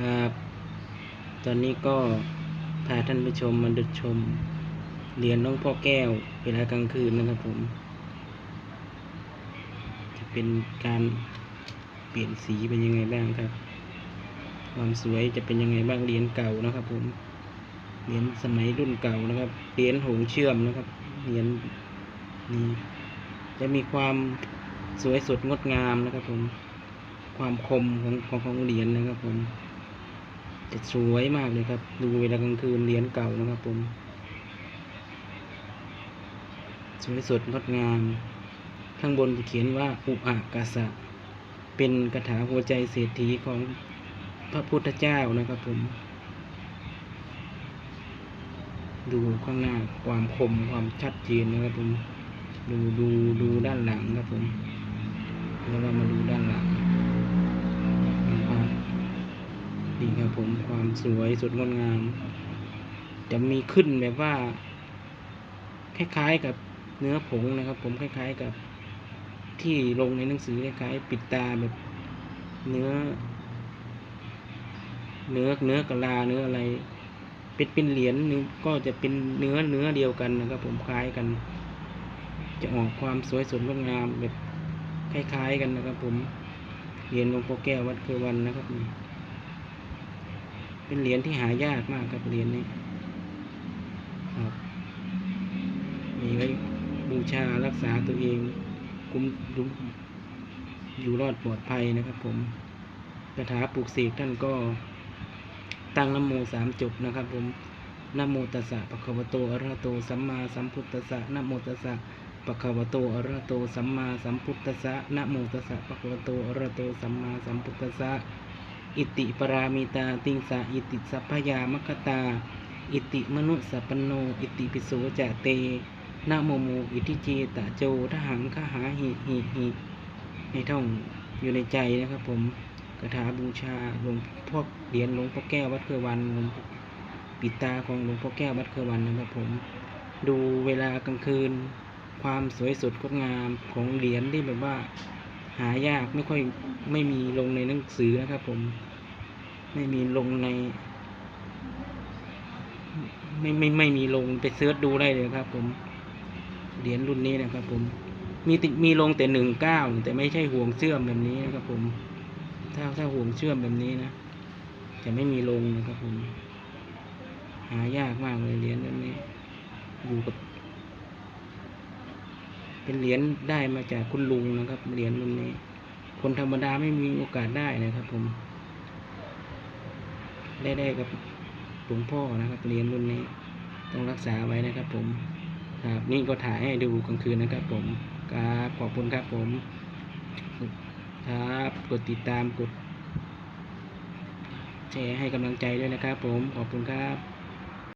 ครับ ตอนนี้ก็พาท่านผู้ชมมาดูชมเหรียญหลวงพ่อแก้วเวลากลางคืนนะครับผม จะเป็นการเปลี่ยนสีเป็นยังไงบ้างครับ ความสวยจะเป็นยังไงบ้างเหรียญเก่านะครับผม เหรียญสมัยรุ่นเก่านะครับ เหรียญหงเชื่อมนะครับ เหรียญนี้จะมีความสวยสดงดงามนะครับผม ความคมของของของเหรียญนะครับผม จะสวยมากเลยครับ ดูเวลากลางคืนเหรียญเก่านะครับผม สวยสดงดงาม ข้างบนจะเขียนว่าอุอากาสะ เป็นคาถาหัวใจเศรษฐีของพระพุทธเจ้านะครับผม ดูข้างหน้าความคมความชัดเจนนะครับผม ดูดูดูด้านหลังครับผม แล้วเรามาดูด้านหลังนะครับนี่ครับ ผมความสวยสดงดงาม จะมีขึ้นแบบว่า คล้ายๆกับเนื้อผงนะครับ ผมคล้าย ๆกับที่ลงในหนังสือคล้ายๆปิดตาแบบเนื้อ เนื้อเนื้อกะลาเนื้ออะไร เป็นเป็นเหรียญนึงก็จะเป็นเนื้อเนื้อเดียวกันนะครับ ผมคล้ายกัน จะออกความสวยสดงดงามแบบคล้ายๆกันนะครับ ผมเหรียญหลวงพ่อแก้ววัดเครือวันนะครับนี่ เป็นเหรียญที่หายากมากครับเหรียญนี้ครับมีไว้บูชารักษาตัวเองคุ้มดุมอยู่รอดปลอดภัยนะครับ ผมคาถาปลูกเสกท่านก็ตั้งนโมสามจบนะครับ ผมนโมตัสสะปะคะวะโตอะระหะโตสัมมาสัมพุทธัสสะนโมตัสสะปะคะวะโตอะระหะโตสัมมาสัมพุทธัสสะนโมตัสสะปะคะวะโตอะระหะโตสัมมาสัมพุทธัสสะ อิติปรามิตาติงสะอิติสัพพยามคตา อิติมนุสสปนโน อิติปิโสจะเตนะโมโมอิทิเจตะโจทหังคหาหิหิหิให้ท่องอยู่ในใจนะครับผมคาถาบูชาหลวงพ่อเหรียญหลวงพ่อแก้ววัดเครือวันหลวงปิดตาของหลวงพ่อแก้ววัดเครือวันนะครับผม ดูเวลากลางคืน ความสวยสดงดงามของเหรียญที่แบบว่า หายากไม่ค่อยไม่มีลงในหนังสือนะครับ ผม ไม่มีลงใน ไม่ไม่ไม่มีลงไปเซิร์ชดูได้เลยครับ ผมเหรียญรุ่นนี้นะครับ ผม มีติมีลงแต่หนึ่งเก้าแต่ไม่ใช่ห่วงเชื่อมแบบนี้นะครับ ผม ถ้าถ้าห่วงเชื่อมแบบนี้นะจะไม่มีลงนะครับ ผม หายากมากเลยเหรียญแบบนี้ อยู่กับ เป็นเหรียญได้มาจากคุณลุงนะครับ เหรียญรุ่นนี้ คนธรรมดาไม่มีโอกาสได้นะครับผม ได้ได้กับหลวงพ่อนะครับ เหรียญรุ่นนี้ ต้องรักษาไว้นะครับ ผม ครับ นี่ก็ถ่ายให้ดูกลางคืนนะครับ ผมครับขอบคุณครับผม ครับ กดติดตาม กดแชร์ให้กำลังใจด้วยนะครับ ผม ขอบคุณครับ